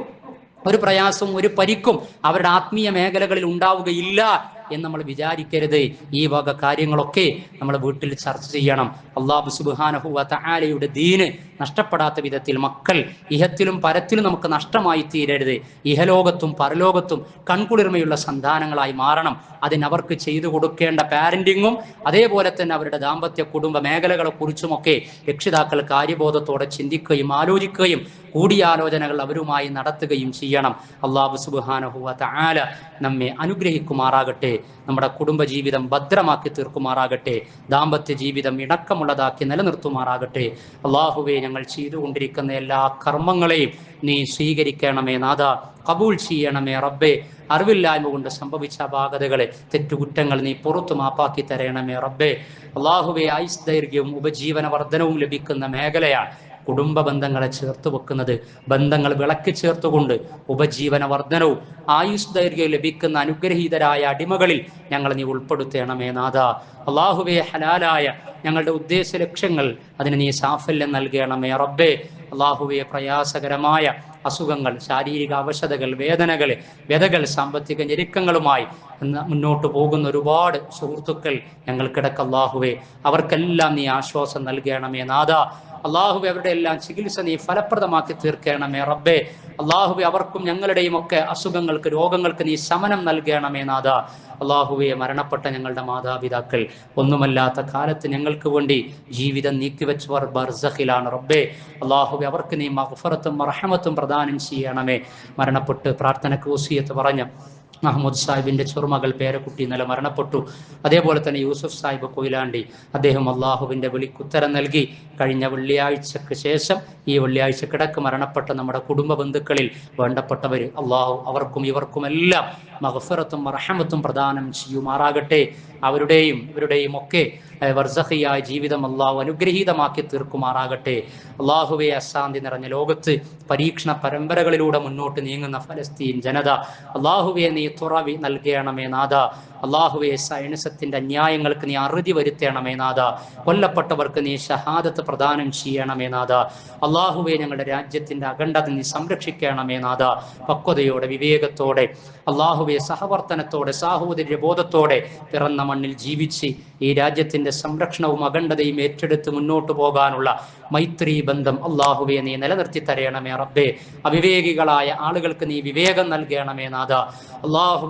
ഒരു പ്രയാസവും ഒരു പരിക്കും അവരുടെ ആത്മീയ മേഖലകളിൽ ഉണ്ടാവുകയില്ല. എന്ന് നമ്മൾ വിചാരിക്കരുത്. ഈ വക കാര്യങ്ങളൊക്കെ നമ്മൾ വീട്ടിൽ ചർച്ച ചെയ്യണം. അള്ളാഹു സുബാനഹുവ തആലയുടെ ദീന് നഷ്ടപ്പെടാത്ത വിധത്തിൽ മക്കൾ ഇഹത്തിലും പരത്തിലും നമുക്ക് നഷ്ടമായി തീരരുത്. ഇഹലോകത്തും പരലോകത്തും കൺകുളിർമയുള്ള സന്താനങ്ങളായി മാറണം. അതിനവർക്ക് ചെയ്തു കൊടുക്കേണ്ട പാരന്റിങ്ങും അതേപോലെ തന്നെ അവരുടെ ദാമ്പത്യ കുടുംബ മേഖലകളെ കുറിച്ചുമൊക്കെ രക്ഷിതാക്കൾ കാര്യബോധത്തോടെ ചിന്തിക്കുകയും ആലോചിക്കുകയും കൂടിയാലോചനകൾ അവരുമായി നടത്തുകയും ചെയ്യണം. അള്ളാഹു സുബാനഹുവ തആല നമ്മെ അനുഗ്രഹിക്കുമാറാകട്ടെ. നമ്മുടെ കുടുംബജീവിതം ഭദ്രമാക്കി തീർക്കുമാറാകട്ടെ ദാമ്പത്യ ജീവിതം ഇണക്കമുള്ളതാക്കി നിലനിർത്തുമാറാകട്ടെ. അള്ളാഹുവെ ഞങ്ങൾ ചെയ്തുകൊണ്ടിരിക്കുന്ന എല്ലാ കർമ്മങ്ങളെയും നീ സ്വീകരിക്കണമേ നാഥ കബൂൾ ചെയ്യണമേ റബ്ബെ. അറിവില്ലായ്മ കൊണ്ട് സംഭവിച്ച അപാകതകളെ തെറ്റുകുറ്റങ്ങൾ നീ പുറത്തു മാപ്പാക്കി തരണമേ റബ്ബെ. അള്ളാഹുവെ ആയുസ് ദൈർഘ്യവും ഉപജീവന വർധനവും ലഭിക്കുന്ന മേഖലയാണ് കുടുംബ ബന്ധങ്ങളെ ചേർത്ത് വെക്കുന്നത് ബന്ധങ്ങൾ വിളക്കി ചേർത്തുകൊണ്ട് ഉപജീവന വർധനവും ആയുഷ് ദൈർഘ്യം ലഭിക്കുന്ന അനുഗ്രഹീതരായ അടിമകളിൽ ഞങ്ങൾ നീ ഉൾപ്പെടുത്തേണമേ നാഥ. അള്ളാഹുവെ ഹലാലായ ഞങ്ങളുടെ ഉദ്ദേശ ലക്ഷ്യങ്ങൾ അതിന് നീ സാഫല്യം നൽകണമേ റബ്ബേ. അള്ളാഹുവെ പ്രയാസകരമായ അസുഖങ്ങൾ ശാരീരിക അവശതകൾ വേദനകൾ വ്യതകൾ സാമ്പത്തിക ഞെരുക്കങ്ങളുമായി മുന്നോട്ട് പോകുന്ന ഒരുപാട് സുഹൃത്തുക്കൾ ഞങ്ങൾക്കിടക്ക് അള്ളാഹുവെ. അവർക്കെല്ലാം നീ ആശ്വാസം നൽകണമേ നാഥ. അള്ളാഹുബെ അവരുടെ എല്ലാം ചികിത്സ നീ ഫലപ്രദമാക്കി തീർക്കണമേ റബ്ബേ. അള്ളാഹുബെ അവർക്കും ഞങ്ങളുടെയും ഒക്കെ അസുഖങ്ങൾക്ക് രോഗങ്ങൾക്ക് നീ ശമനം നൽകണമേ നാഥ. അള്ളാഹുവെ മരണപ്പെട്ട ഞങ്ങളുടെ മാതാപിതാക്കൾ ഒന്നുമല്ലാത്ത കാലത്ത് ഞങ്ങൾക്ക് വേണ്ടി ജീവിതം നീക്കിവെച്ചവർ ബർസഖിലാണ് റബ്ബേ. അള്ളാഹുബെ അവർക്ക് നീ മഹഫറത്തും മറഹമത്തും പ്രദാനം ചെയ്യണമേ. മരണപ്പെട്ട് പ്രാർത്ഥനക്ക് ഓസിയത്ത് പറഞ്ഞ മഹമ്മദ് സാഹിബിന്റെ ചെറുമകൾ പേരക്കുട്ടി ഇന്നലെ മരണപ്പെട്ടു. അതേപോലെ തന്നെ യൂസഫ് സാഹിബ് കൊയിലാണ്ടി. അദ്ദേഹം അള്ളാഹുവിന്റെ വിളിക്കുത്തരം നൽകി. കഴിഞ്ഞ വെള്ളിയാഴ്ചക്ക് ശേഷം ഈ വെള്ളിയാഴ്ച കിടക്ക് മരണപ്പെട്ട നമ്മുടെ കുടുംബ ബന്ധുക്കളിൽ വേണ്ടപ്പെട്ടവർ അള്ളാഹു അവർക്കും ഇവർക്കുമെല്ലാം മഹഫറത്തും റഹമത്തും പ്രദാനം ചെയ്യുമാറാകട്ടെ. അവരുടെയും ഇവരുടെയും ഒക്കെ വർസഹിയായ ജീവിതം അള്ളാഹു അനുഗ്രഹീതമാക്കി തീർക്കുമാറാകട്ടെ. അള്ളാഹുവെ അശാന്തി നിറഞ്ഞ ലോകത്ത് പരീക്ഷണ പരമ്പരകളിലൂടെ മുന്നോട്ട് നീങ്ങുന്ന ഫലസ്തീൻ ജനത അള്ളാഹുവെ നീ തുറവി നൽകണമേ നാഥ. അള്ളാഹുവെ സൈനസത്തിന്റെ അന്യായങ്ങൾക്ക് നീ അറുതി വരുത്തണമേ നാഥ. കൊല്ലപ്പെട്ടവർക്ക് നീ ഷഹാദത്ത് പ്രദാനം ചെയ്യണമേ നാഥ. അള്ളാഹുവെ ഞങ്ങളുടെ രാജ്യത്തിന്റെ അഖണ്ഡത നീ സംരക്ഷിക്കണമേ നാഥ. പക്വതയോടെ വിവേകത്തോടെ അള്ളാഹുവെ സഹവർത്തനത്തോടെ സാഹോദര്യ ബോധത്തോടെ പിറന്ന മണ്ണിൽ ജീവിച്ച് ഈ രാജ്യത്തിന്റെ സംരക്ഷണവും അഖണ്ഡതയും ഏറ്റെടുത്ത് മുന്നോട്ട് പോകാനുള്ള മൈത്രി ബന്ധം അള്ളാഹുവെ നീ നിലനിർത്തി തരയണമേ റബ്ബേ. അവിവേകികളായ ആളുകൾക്ക് നീ വിവേകം നൽകണമേ നാഥ. അള്ളാഹു